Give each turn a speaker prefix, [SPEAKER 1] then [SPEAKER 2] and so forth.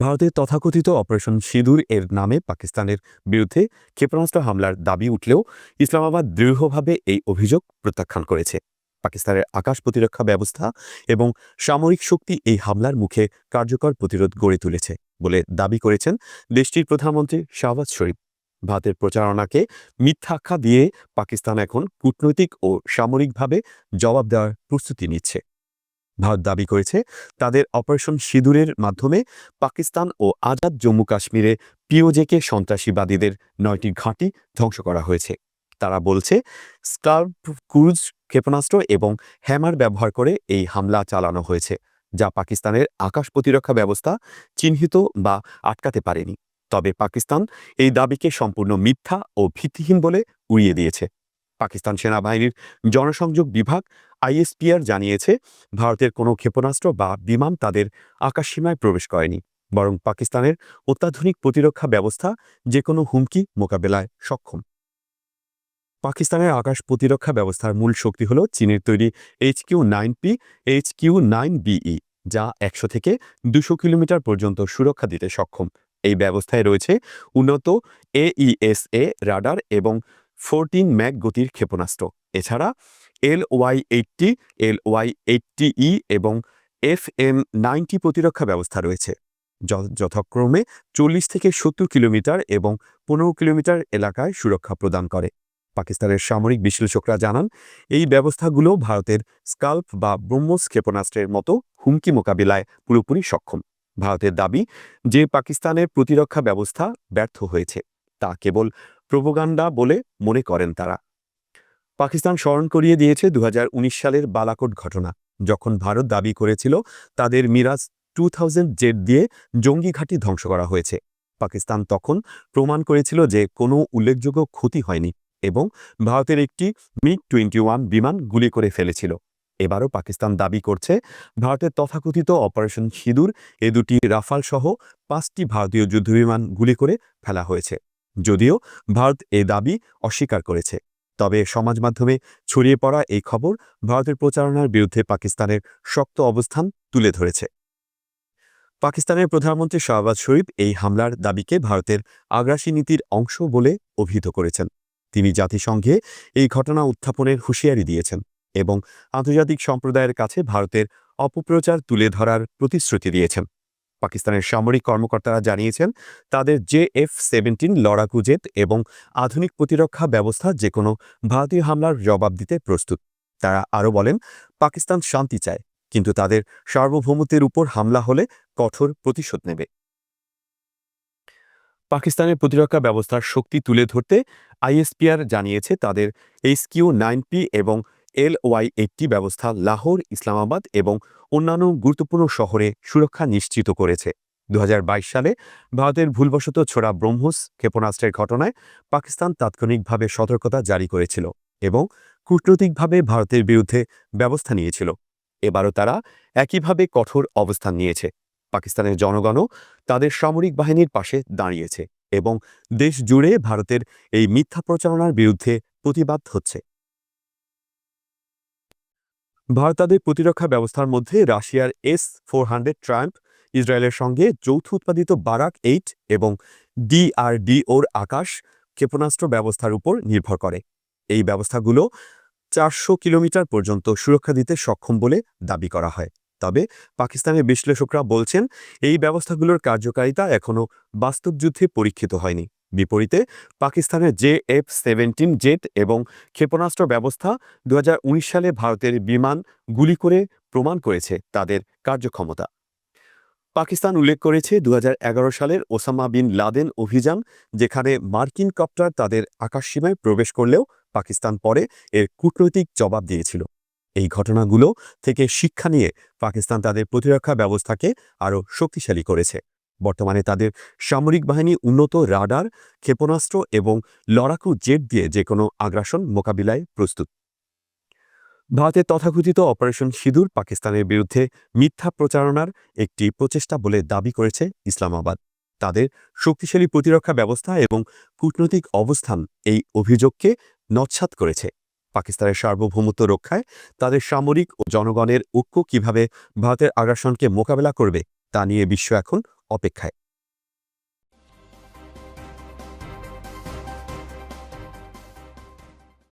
[SPEAKER 1] ভারতের তথাকথিত অপারেশন সিঁদুর এর নামে পাকিস্তানের বিরুদ্ধে ক্ষেপণাস্ত্র হামলার দাবি উঠলেও ইসলামাবাদ দৃঢ়ভাবে এই অভিযোগ প্রত্যাখ্যান করেছে। পাকিস্তানের আকাশ প্রতিরক্ষা ব্যবস্থা এবং সামরিক শক্তি এই হামলার মুখে কার্যকর প্রতিরোধ গড়ে তুলেছে বলে দাবি করেছেন দেশটির প্রধানমন্ত্রী শাহবাজ শরীফ। ভারতের প্রচারণাকে মিথ্যাখ্যা দিয়ে পাকিস্তান এখন কূটনৈতিক ও সামরিকভাবে জবাব দেওয়ার প্রস্তুতি নিচ্ছে। ভারত দাবি করেছে, তাদের অপারেশন সিঁদুরের মাধ্যমে পাকিস্তান ও আজাদ জম্মু কাশ্মীরে পিওজেকে সন্ত্রাসীবাদীদের নয়টি ঘাঁটি ধ্বংস করা হয়েছে। তারা বলছে স্কার্প ক্রুজ ক্ষেপণাস্ত্র এবং হ্যামার ব্যবহার করে এই হামলা চালানো হয়েছে, যা পাকিস্তানের আকাশ প্রতিরক্ষা ব্যবস্থা চিহ্নিত বা আটকাতে পারেনি। তবে পাকিস্তান এই দাবিকে সম্পূর্ণ মিথ্যা ও ভিত্তিহীন বলে উড়িয়ে দিয়েছে। পাকিস্তান সেনাবাহিনীর জনসংযোগ বিভাগ আইএসপিআর জানিয়েছে, ভারতের কোনো ক্ষেপণাস্ত্র বা বিমান তাদের আকাশসীমায় প্রবেশ করেনি, বরং পাকিস্তানের অত্যাধুনিক প্রতিরক্ষা ব্যবস্থা যে কোনো হুমকি মোকাবেলায় সক্ষম। পাকিস্তানের আকাশ প্রতিরক্ষা ব্যবস্থার মূল শক্তি হল চীনের তৈরি H Q nine P, H Q nine B E যা একশো থেকে দুশো কিলোমিটার পর্যন্ত সুরক্ষা দিতে সক্ষম। এই ব্যবস্থায় রয়েছে উন্নত এইএসএ রাডার এবং ফোরটিন ম্যাক গতির ক্ষেপণাস্ত্র। এছাড়া L Y eighty, L Y eighty E এবং এফ এম নাইনটি প্রতিরক্ষা ব্যবস্থা রয়েছে। যথাক্রমে চল্লিশ থেকে সত্তর কিলোমিটার এবং পনেরো কিলোমিটার এলাকায় সুরক্ষা প্রদান করে। পাকিস্তানের সামরিক বিশ্লেষকরা জানান, এই ব্যবস্থাগুলো ভারতের স্কাল্প বা ব্রহ্মস ক্ষেপণাস্ত্রের মতো হুমকি মোকাবিলায় পুরোপুরি সক্ষম। ভারতের দাবি যে পাকিস্তানের প্রতিরক্ষা ব্যবস্থা ব্যর্থ হয়েছে, তা কেবল প্রোপোগান্ডা বলে মনে করেন তারা। পাকিস্তান স্মরণ করিয়ে দিয়েছে দু হাজার উনিশ সালের বালাকোট ঘটনা। যখন ভারত দাবি করেছিল তাদের মিরাজ টু জেট দিয়ে জঙ্গি ঘাঁটি ধ্বংস করা হয়েছে। পাকিস্তান তখন প্রমাণ করেছিল যে কোনো উল্লেখযোগ্য ক্ষতি হয়নি এবং ভারতের একটি মিগ টোয়েন্টি বিমান গুলি করে ফেলেছিল। এবারও পাকিস্তান দাবি করছে ভারতের তথাকথিত অপারেশন সিঁদুর, এ দুটি রাফাল সহ পাঁচটি ভারতীয় যুদ্ধবিমান গুলি করে ফেলা হয়েছে। যদিও ভারত এ দাবি অস্বীকার করেছে। তবে সমাজ মাধ্যমে ছড়িয়ে পড়া এই খবর ভারতের প্রচারণার বিরুদ্ধে পাকিস্তানের শক্ত অবস্থান তুলে ধরেছে। পাকিস্তানের প্রধানমন্ত্রী শাহবাজ শরীফ এই হামলার দাবিকে ভারতের আগ্রাসী নীতির অংশ বলে অভিহিত করেছেন। তিনি জাতিসংঘে এই ঘটনা উত্থাপনের হুঁশিয়ারি দিয়েছেন এবং আন্তর্জাতিক সম্প্রদায়ের কাছে ভারতের অপপ্রচার তুলে ধরার প্রতিশ্রুতি দিয়েছেন। পাকিস্তানের সামরিক কর্মকর্তারা জানিয়েছেন, তাদের জে এফ সেভেন্টিন, লড়াকু এবং আধুনিক প্রতিরক্ষা ব্যবস্থা যে কোনো ভারতীয় হামলার জবাব দিতে প্রস্তুত। তারা আরও বলেন, পাকিস্তান শান্তি চায়, কিন্তু তাদের সার্বভৌমত্বের উপর হামলা হলে কঠোর প্রতিশোধ নেবে। পাকিস্তানের প্রতিরক্ষা ব্যবস্থার শক্তি তুলে ধরতে আইএসপিআর জানিয়েছে, তাদের এইচ কিউ নাইন পি এবং এল ওয়াই এইটটি ব্যবস্থা লাহোর, ইসলামাবাদ এবং অন্যান্য গুরুত্বপূর্ণ শহরে সুরক্ষা নিশ্চিত করেছে। দু হাজার বাইশ সালে ভারতের ভুলবশত ছোড়া ব্রহ্মোস ক্ষেপণাস্ত্রের ঘটনায় পাকিস্তান তাৎক্ষণিকভাবে সতর্কতা জারি করেছিল এবং কূটনৈতিকভাবে ভারতের বিরুদ্ধে ব্যবস্থা নিয়েছিল। এবারও তারা একইভাবে কঠোর অবস্থান নিয়েছে। পাকিস্তানের জনগণও তাদের সামরিক বাহিনীর পাশে দাঁড়িয়েছে এবং দেশ জুড়ে ভারতের এই মিথ্যা প্রচারণার বিরুদ্ধে প্রতিবাদ হচ্ছে। ভারত তাদের প্রতিরক্ষা ব্যবস্থার মধ্যে রাশিয়ার এস ফোর হান্ড্রেড ট্রাম্প, ইসরায়েলের সঙ্গে যৌথ উৎপাদিত বারাক এইট এবং ডিআরডিওর আকাশ ক্ষেপণাস্ত্র ব্যবস্থার উপর নির্ভর করে। এই ব্যবস্থাগুলো চারশো কিলোমিটার পর্যন্ত সুরক্ষা দিতে সক্ষম বলে দাবি করা হয়। তবে পাকিস্তানের বিশ্লেষকরা বলছেন, এই ব্যবস্থাগুলোর কার্যকারিতা এখনও বাস্তব যুদ্ধে পরীক্ষিত হয়নি। বিপরীতে পাকিস্তানের জে এফ সেভেন্টিন জেট এবং ক্ষেপণাস্ত্র ব্যবস্থা দু হাজার উনিশ সালে ভারতের বিমান গুলি করে প্রমাণ করেছে তাদের কার্যক্ষমতা। পাকিস্তান উল্লেখ করেছে দু হাজার এগারো সালের ওসামা বিন লাদেন অভিযান, যেখানে মার্কিন কপ্টার তাদের আকাশসীমায় প্রবেশ করলেও পাকিস্তান পরে এর কূটনৈতিক জবাব দিয়েছিল। এই ঘটনাগুলো থেকে শিক্ষা নিয়ে পাকিস্তান তাদের প্রতিরক্ষা ব্যবস্থাকে আরও শক্তিশালী করেছে। বর্তমানে তাদের সামরিক বাহিনী উন্নত রাডার, ক্ষেপণাস্ত্র এবং লড়াকু জেট দিয়ে যে কোনো আগ্রাসন মোকাবিলায় প্রস্তুত। ভারতের তথাকথিত অপারেশন সিঁদুর পাকিস্তানের বিরুদ্ধে মিথ্যা প্রচারণার একটি প্রচেষ্টা বলে দাবি করেছে ইসলামাবাদ। তাদের শক্তিশালী প্রতিরক্ষা ব্যবস্থা এবং কূটনৈতিক অবস্থান এই অভিযোগকে নৎসাৎ করেছে। পাকিস্তানের সার্বভৌমত্ব রক্ষায় তাদের সামরিক ও জনগণের ঐক্য কীভাবে ভারতের আগ্রাসনকে মোকাবেলা করবে তা নিয়ে বিশ্ব এখন অপেক্ষায়।